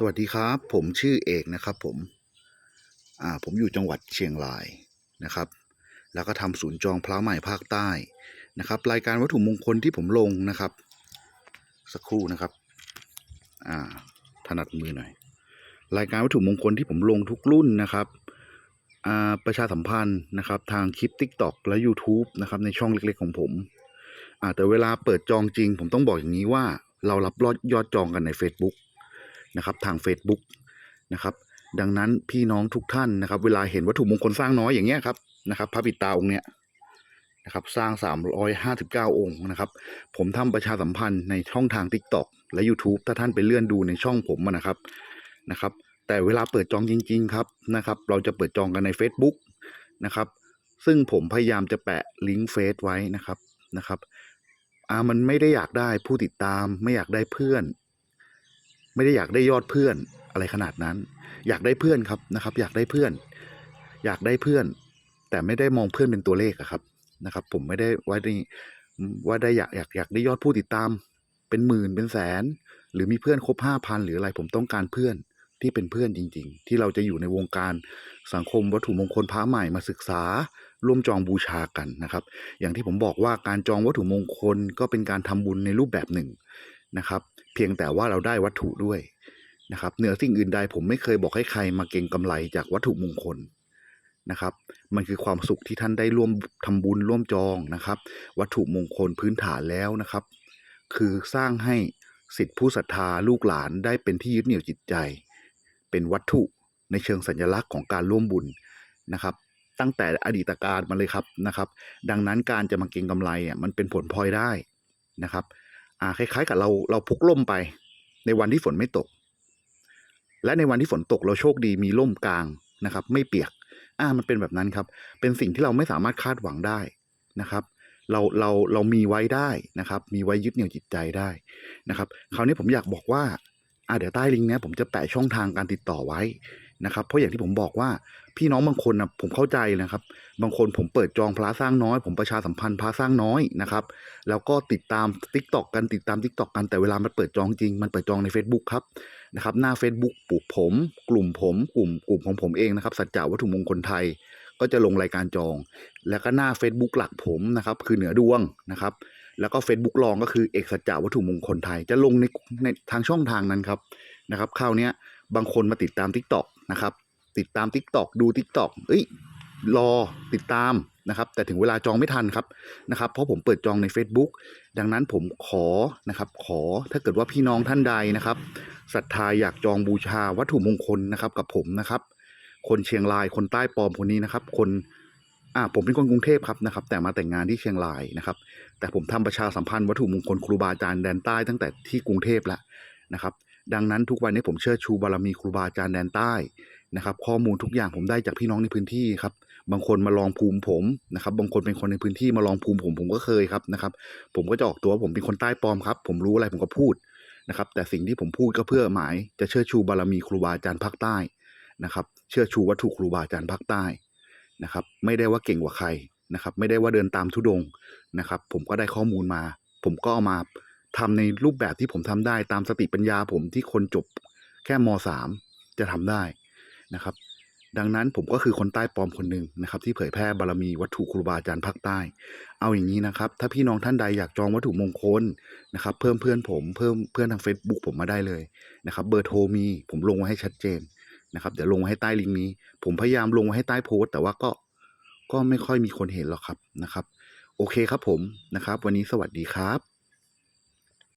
สวัสดีครับ ผมชื่อเอกนะครับ ผมอ่าผมอยู่จังหวัดเชียงรายนะครับ แล้วก็ทำศูนย์จองพระใหม่ภาคใต้นะครับ รายการวัตถุมงคลที่ผมลงนะครับ สักครู่นะครับอ่าถนัดมือหน่อย รายการวัตถุมงคลที่ผมลงทุกรุ่นนะครับอ่าประชาสัมพันธ์นะครับ ทางคลิป TikTok และ YouTube นะครับในช่องเล็กๆของผมอ่าแต่เวลาเปิดจองจริง ผมต้องบอกอย่างนี้ว่าเรารับยอดยอดจองกันใน Facebook นะครับทาง Facebook นะครับดังนั้นพี่น้องทุกท่านนะครับ เวลาเห็นวัตถุมงคลสร้างน้อยอย่างเงี้ยครับนะครับพระปิดตาองค์เนี้ยนะครับสร้าง 359 องค์นะครับ ผมทำประชาสัมพันธ์ในช่องทาง TikTok และ YouTube ถ้าท่านไปเลื่อนดูในช่องผมนะครับนะครับ แต่เวลาเปิดจองจริง ๆ ครับนะครับ เราจะเปิดจองกันใน Facebook นะครับ ซึ่งผมพยายามจะแปะลิงก์เฟซไว้นะครับนะครับอ่ามันไม่ได้อยากได้ผู้ติดตามไม่อยากได้เพื่อน ไม่ได้อยากได้ยอดเพื่อนอะไรขนาดนั้น อยากได้เพื่อนครับนะครับ อยากได้เพื่อน อยากได้เพื่อน แต่ไม่ได้มองเพื่อนเป็นตัวเลขอะครับนะครับ ผมไม่ได้ว่าได้ว่าได้อยากอยากอยากได้ยอดผู้ติดตาม เป็นหมื่นเป็นแสน หรือมีเพื่อนครบห้าพันหรืออะไรผมต้องการเพื่อนที่เป็นเพื่อนจริง ๆ ที่เราจะอยู่ในวงการสังคมวัตถุมงคลพระใหม่มาศึกษา ร่วมจองบูชากันนะครับ อย่างที่ผมบอกว่าการจองวัตถุมงคลก็เป็นการทำบุญในรูปแบบหนึ่ง นะครับ เพียงแต่ว่าเราได้วัตถุด้วยนะครับ เหนือสิ่งอื่นใดผมไม่เคยบอกให้ใครมาเก็งกำไรจากวัตถุมงคลนะครับ มันคือความสุขที่ท่านได้ร่วมทำบุญร่วมจองนะครับ วัตถุมงคลพื้นฐานแล้วนะครับ คือสร้างให้สิทธิผู้ศรัทธาลูกหลานได้เป็นที่ยึดเหนี่ยวจิตใจ เป็นวัตถุในเชิงสัญลักษณ์ของการร่วมบุญนะครับ ตั้งแต่อดีตการมาเลยครับนะครับ ดังนั้นการจะมาเก็งกำไรอะมันเป็นผลพลอยได้นะครับ อ่าคล้ายๆ กับเราเราพกร่มไป ในวันที่ฝนไม่ตก และในวันที่ฝนตกเราโชคดีมีร่มกลางนะครับ ไม่เปียก อ่ามันเป็นแบบนั้นครับ เป็นสิ่งที่เราไม่สามารถคาดหวังได้นะครับ เราเราเรามีไว้ได้นะครับ มีไว้ยึดเหนี่ยวจิตใจได้นะครับคราวนี้ผมอยากบอกว่าอ่าเดี๋ยวใต้ลิงก์เนี้ยผมจะแปะช่องทางการติดต่อไว้นะครับ เพราะอย่างที่ผมบอกว่า พี่น้องบางคนนะผมเข้าใจนะครับ บางคนผมเปิดจองพระสร้างน้อย ผมประชาสัมพันธ์พระสร้างน้อยนะครับ แล้วก็ติดตาม t ิ k t o k กันติดตาม t ิ k t o k กันแต่เวลามันเปิดจองจริง มันเปิดจองใน Facebook ครับนะครับ หน้า Facebook ปลูกผม กลุ่มผม กลุ่มกลุ่มของผมเองนะครับสัจจาวัตถุมงคลไทย ก็จะลงรายการจอง แล้วก็หน้า Facebook หลักผมนะครับ คือเหนือดวงนะครับ แล้วก็ Facebook รองก็คือเอกสัจจาวัตถุมงคลไทย จะลงในในทางช่องทางนั้นครับนะครับคราวนี้บางคนมาติดตาม t ิ k t o k นะครับ ติดตาม t ิ k t o k ดู t ิ k t o k เอ้ยรอติดตามนะครับแต่ถึงเวลาจองไม่ทันครับนะครับเพราะผมเปิดจองใน Facebook ดังนั้นผมขอนะครับขอถ้าเกิดว่าพี่น้องท่านใดนะครับศรัทธาอยากจองบูชาวัตถุมงคลนะครับกับผมนะครับ คนเชียงรายคนใต้ปอมคนนี้นะครับ คนอ่าผมเป็นคนกรุงเทพครับนะครับ แต่มาแต่งงานที่เชียงรายนะครับ แต่ผมทำประชาสัมพันธ์วัตถุมงคลครูบาอาจารย์แดนใต้ตั้งแต่ที่กรุงเทพแล้วนะครับ ดังนั้นทุกวันนี้ผมเชิดชูบารมีครูบาอาจารย์แดนใต้ นะครับ ข้อมูลทุกอย่างผมได้จากพี่น้องในพื้นที่ครับ บางคนมาลองภูมิผมนะครับ บางคนเป็นคนในพื้นที่มาลองภูมิผมผมก็เคยครับนะครับ ผมก็จะออกตัวว่าผมเป็นคนใต้ปลอมครับ ผมรู้อะไรผมก็พูดนะครับ แต่สิ่งที่ผมพูดก็เพื่อหมาย จะเชิดชูบารมีครูบาอาจารย์ภาคใต้นะครับ เชิดชูวัตถุครูบาอาจารย์ภาคใต้นะครับ ไม่ได้ว่าเก่งกว่าใครนะครับ ไม่ได้ว่าเดินตามทุดงนะครับ ผมก็ได้ข้อมูลมา ผมก็เอามาทำในรูปแบบที่ผมทำได้ตามสติปัญญาผมที่คนจบแค่มสามจะทำได้ นะครับ ดังนั้นผมก็คือคนใต้ปลอมคนหนึ่งนะครับ ที่เผยแพร่บารมีวัตถุครูบาอาจารย์ภาคใต้ เอาอย่างนี้นะครับ ถ้าพี่น้องท่านใดอยากจองวัตถุมงคลนะครับ เพิ่มเพื่อนผมเพิ่มเพื่อนทาง Facebook ผมมาได้เลยนะครับ เบอร์โทรมีผมลงไว้ให้ชัดเจนนะครับเดี๋ยวลงไว้ให้ใต้ลิงก์นี้ ผมพยายามลงไว้ให้ใต้โพสต์แต่ว่าก็ก็ไม่ค่อยมีคนเห็นหรอกครับนะครับ โอเคครับผมนะครับ วันนี้สวัสดีครับ